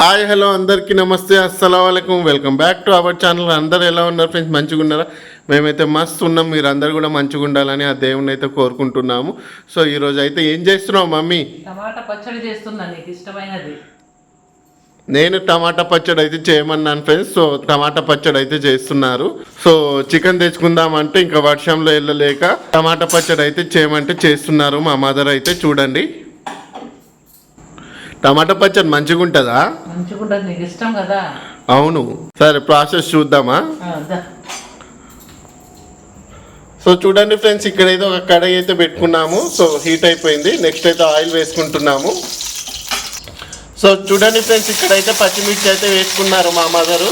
Hi hello అందరికీ నమస్తే అస్సలం welcome back to our channel అందరు ఎలా ఉన్నారు ఫ్రెండ్స్ మంచిగా ఉన్నారా? మేమైతే మస్తు ఉన్నాం మీరు అందరు కూడా మంచిగా ఉండాలని ఆ దేవుని అయితే కోరుకుంటున్నాము. సో ఈరోజు అయితే ఏం చేస్తున్నావు మమ్మీ? టమాటా పచ్చడి చేస్తున్నా నీకు ఇష్టమైనది. నేను టమాటా పచ్చడి అయితే చేయమన్నాను ఫ్రెండ్స్ సో టమాటా పచ్చడి అయితే చేస్తున్నారు. సో చికెన్ తెచ్చుకుందామంటే ఇంకా వర్షంలో వెళ్ళలేక టమాటా పచ్చడి అయితే చేయమంటే చేస్తున్నారు మా మదర్ అయితే. చూడండి. టమాటా పచ్చడి మంచిగా ఉంటుందా మంచిగా ఉంటుంది నీకు ఇష్టం కదా? అవును. సరే ప్రాసెస్ చూద్దామా? ఆ, దా. సో చూడండి ఫ్రెండ్స్ ఇక్కడైతే ఒక కడాయి అయితే పెట్టుకున్నాము. సో హీట్ అయిపోయింది. నెక్స్ట్ అయితే ఆయిల్ వేసుకుంటున్నాము. సో చూడండి ఫ్రెండ్స్ ఇక్కడైతే పచ్చిమిర్చి అయితే వేసుకున్నారు మా మదరు.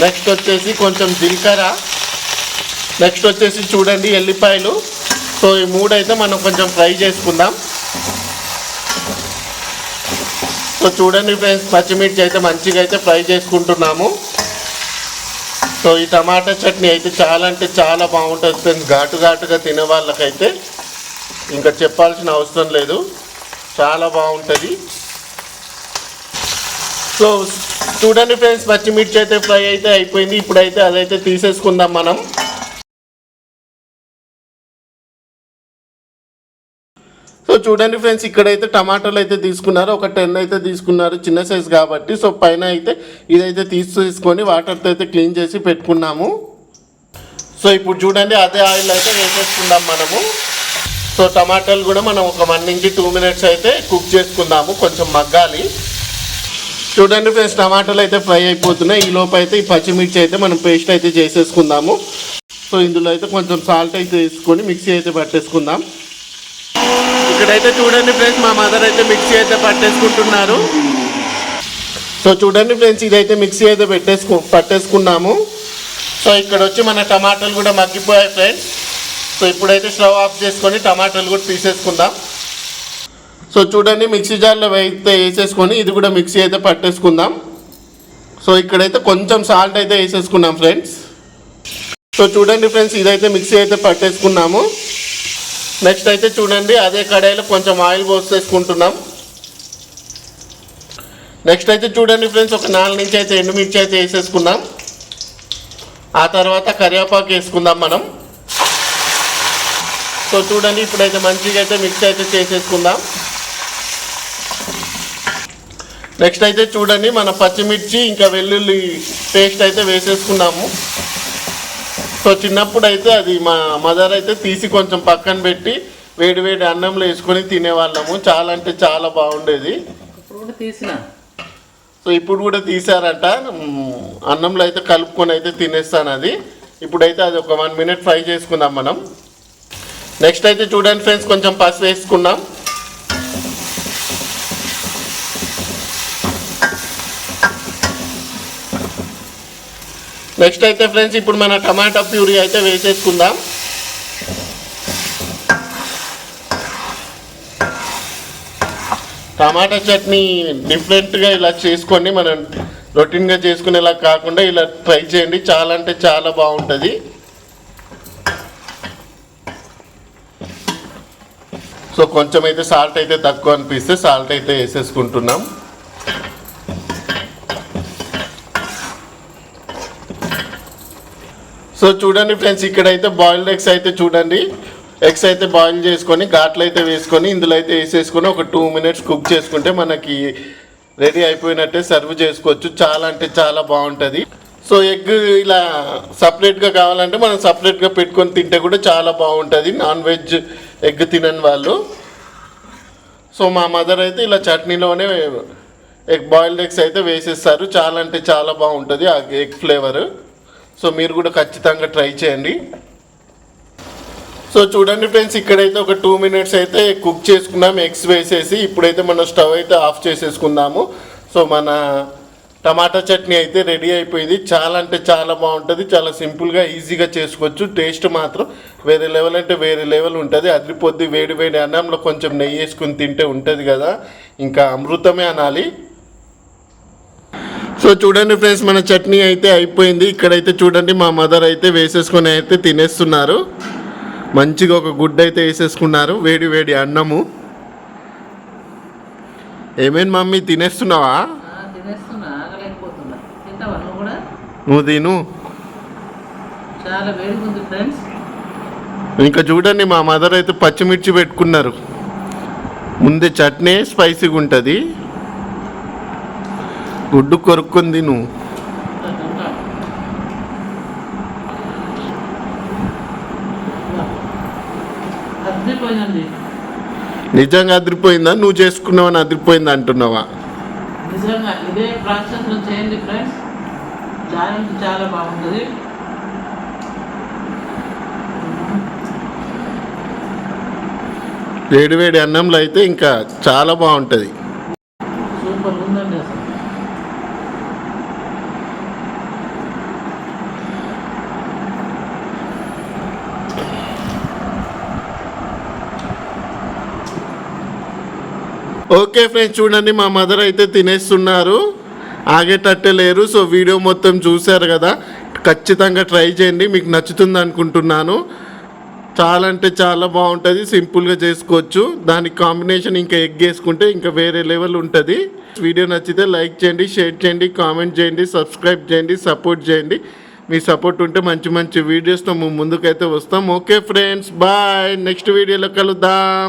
నెక్స్ట్ వచ్చేసి కొంచెం జీలకర్ర. నెక్స్ట్ వచ్చేసి చూడండి ఎల్లిపాయలు. సో ఈ మూడు అయితే మనం కొంచెం ఫ్రై చేసుకుందాం. సో చూడండి ఫ్రెండ్స్ పచ్చిమిర్చి అయితే మంచిగా అయితే ఫ్రై చేసుకుంటున్నాము. సో ఈ టమాటా చట్నీ అయితే చాలా అంటే చాలా బాగుంటుంది ఫ్రెండ్స్ ఘాటు ఘాటుగా తినే వాళ్ళకైతే ఇంకా చెప్పాల్సిన అవసరం లేదు. చాలా బాగుంటుంది. సో చూడండి ఫ్రెండ్స్ పచ్చిమిర్చి అయితే ఫ్రై అయితే అయిపోయింది. ఇప్పుడైతే అదైతే తీసేసుకుందాం మనం. సో చూడండి ఫ్రెండ్స్ ఇక్కడైతే టమాటాలు అయితే తీసుకున్నారు. ఒక టెన్ అయితే తీసుకున్నారు చిన్న సైజ్ కాబట్టి. సో పైన అయితే ఇదైతే తీసుకొని వాటర్తో అయితే క్లీన్ చేసి పెట్టుకున్నాము. సో ఇప్పుడు చూడండి అదే ఆయిల్ అయితే వేసేసుకుందాం మనము. సో టమాటాలు కూడా మనం ఒక వన్ నుంచి టూ మినిట్స్ అయితే కుక్ చేసుకుందాము కొంచెం మగ్గాలి. చూడండి ఫ్రెండ్స్ టమాటాలు అయితే ఫ్రై అయిపోతున్నాయి. ఈ లోపు అయితే ఈ పచ్చిమిర్చి అయితే మనం పేస్ట్ అయితే చేసేసుకుందాము. సో ఇందులో అయితే కొంచెం సాల్ట్ అయితే వేసుకొని మిక్సీ అయితే పట్టేసుకుందాం. ఇక్కడైతే చూడండి ఫ్రెండ్స్ మా మదర్ అయితే మిక్సీ అయితే పట్టేసుకుంటున్నారు. సో చూడండి ఫ్రెండ్స్ ఇదైతే మిక్సీ అయితే పెట్టేసుకు పట్టేసుకున్నాము. సో ఇక్కడ వచ్చి మన టమాటాలు కూడా మగ్గిపోయాయి ఫ్రెండ్స్. సో ఇప్పుడైతే స్టవ్ ఆఫ్ చేసుకొని టమాటాలు కూడా తీసేసుకుందాం. సో చూడండి మిక్సీ జార్లో అయితే వేసేసుకొని ఇది కూడా మిక్సీ అయితే పట్టేసుకుందాం. సో ఇక్కడైతే కొంచెం సాల్ట్ అయితే వేసేసుకున్నాం ఫ్రెండ్స్. సో చూడండి ఫ్రెండ్స్ ఇదైతే మిక్సీ అయితే పట్టేసుకున్నాము. నెక్స్ట్ అయితే చూడండి అదే కడాయిలో కొంచెం ఆయిల్ పోసేసుకుంటున్నాం. నెక్స్ట్ అయితే చూడండి ఫ్రెండ్స్ ఒక నాలుగు నుంచి అయితే ఎండుమిర్చి అయితే వేసేసుకున్నాం ఆ తర్వాత కరివేపాకు వేసుకుందాం మనం. సో చూడండి ఇప్పుడైతే మంచిగా అయితే మిక్స్ అయితే చేసేసుకుందాం. నెక్స్ట్ అయితే చూడండి మన పచ్చిమిర్చి ఇంకా వెల్లుల్లి పేస్ట్ అయితే వేసేసుకున్నాము. సో చిన్నప్పుడు అయితే అది మా మదర్ అయితే తీసి కొంచెం పక్కన పెట్టి వేడి వేడి అన్నంలో వేసుకొని తినేవాళ్ళము. చాలా అంటే చాలా బాగుండేది. సో ఇప్పుడు కూడా తీసారంట అన్నంలో అయితే కలుపుకొని అయితే తినేస్తాను అది. ఇప్పుడైతే అది ఒక వన్ మినిట్ ఫ్రై చేసుకుందాం మనం. నెక్స్ట్ అయితే చూడండి ఫ్రెండ్స్ కొంచెం పసుపు వేసుకుందాం. నెక్స్ట్ అయితే ఫ్రెండ్స్ ఇప్పుడు మన టమాటా ప్యూరీ అయితే వేసేసుకుందాం. టమాటా చట్నీ డిఫరెంట్గా ఇలా చేసుకోండి. మనం రొటీన్గా చేసుకునేలా కాకుండా ఇలా ట్రై చేయండి. చాలా అంటే చాలా బాగుంటుంది. సో కొంచెం అయితే సాల్ట్ అయితే తక్కువ అనిపిస్తే సాల్ట్ అయితే వేసేసుకుంటున్నాం. సో చూడండి ఫ్రెండ్స్ ఇక్కడైతే బాయిల్డ్ ఎగ్స్ అయితే చూడండి. ఎగ్స్ అయితే బాయిల్ చేసుకొని ఘాట్లు అయితే వేసుకొని ఇందులో అయితే వేసేసుకొని ఒక టూ మినిట్స్ కుక్ చేసుకుంటే మనకి రెడీ అయిపోయినట్టే సర్వ్ చేసుకోవచ్చు. చాలా అంటే చాలా బాగుంటుంది. సో ఎగ్ ఇలా సపరేట్గా కావాలంటే మనం సపరేట్గా పెట్టుకొని తింటే కూడా చాలా బాగుంటుంది. నాన్ వెజ్ ఎగ్ తినని వాళ్ళు. సో మా మదర్ అయితే ఇలా చట్నీలోనే ఎగ్ బాయిల్డ్ ఎగ్స్ అయితే వేసేస్తారు. చాలా అంటే చాలా బాగుంటుంది ఆ ఎగ్ ఫ్లేవర్ సో మీరు కూడా ఖచ్చితంగా ట్రై చేయండి. సో చూడండి ఫ్రెండ్స్ ఇక్కడైతే ఒక టూ మినిట్స్ అయితే కుక్ చేసుకున్నాం ఎగ్స్ వేసేసి ఇప్పుడైతే మనం స్టవ్ అయితే ఆఫ్ చేసేసుకుందాము. సో మన టమాటా చట్నీ అయితే రెడీ అయిపోయింది. చాలా అంటే చాలా బాగుంటుంది చాలా సింపుల్గా ఈజీగా చేసుకోవచ్చు. టేస్ట్ మాత్రం వేరే లెవెల్ అంటే వేరే లెవెల్ ఉంటుంది. అదిరిపోద్ది వేడి వేడి అన్నంలో కొంచెం నెయ్యి వేసుకుని తింటే ఉంటుంది కదా. ఇంకా అమృతమే అనాలి. సో చూడండి ఫ్రెండ్స్ మన చట్నీ అయితే అయిపోయింది. ఇక్కడైతే చూడండి మా మదర్ అయితే వేసేసుకొని అయితే తినేస్తున్నారు. మంచిగా ఒక గుడ్ అయితే వేసేసుకున్నారు. వేడి వేడి అన్నము. ఏమేమి మమ్మీ తినేస్తున్నావా? నువ్వు తిను. ఇంకా చూడండి మా మదర్ అయితే పచ్చిమిర్చి పెట్టుకున్నారు. ముందే చట్నీ స్పైసీగా ఉంటుంది. గుడ్డు కొరుక్కుంది నువ్వు నిజంగా అదిరిపోయిందా? నువ్వు చేసుకున్నావని అదిరిపోయిందా అంటున్నావా? నిజంగా ఇదే ప్రాసెస్లో చేయండి ఫ్రెండ్స్. చాలా అంటే చాలా బాగుంటుంది. వేడి వేడి అన్నంలో అయితే ఇంకా చాలా బాగుంటుంది. ఓకే ఫ్రెండ్స్ చూడండి మా మదర్ అయితే తినేస్తున్నారు. ఆగేటట్టే లేరు. సో వీడియో మొత్తం చూశారు కదా. ఖచ్చితంగా ట్రై చేయండి. మీకు నచ్చుతుంది అనుకుంటున్నాను. చాలా అంటే చాలా బాగుంటుంది. సింపుల్గా చేసుకోవచ్చు. దానికి కాంబినేషన్ ఇంకా ఎగ్ వేసుకుంటే ఇంకా వేరే లెవెల్ ఉంటుంది. వీడియో నచ్చితే లైక్ చేయండి షేర్ చేయండి కామెంట్ చేయండి సబ్స్క్రైబ్ చేయండి సపోర్ట్ చేయండి. మీ సపోర్ట్ ఉంటే మంచి మంచి వీడియోస్తో మేము ముందుకైతే వస్తాం. Okay friends bye. నెక్స్ట్ వీడియోలో కలుద్దాం.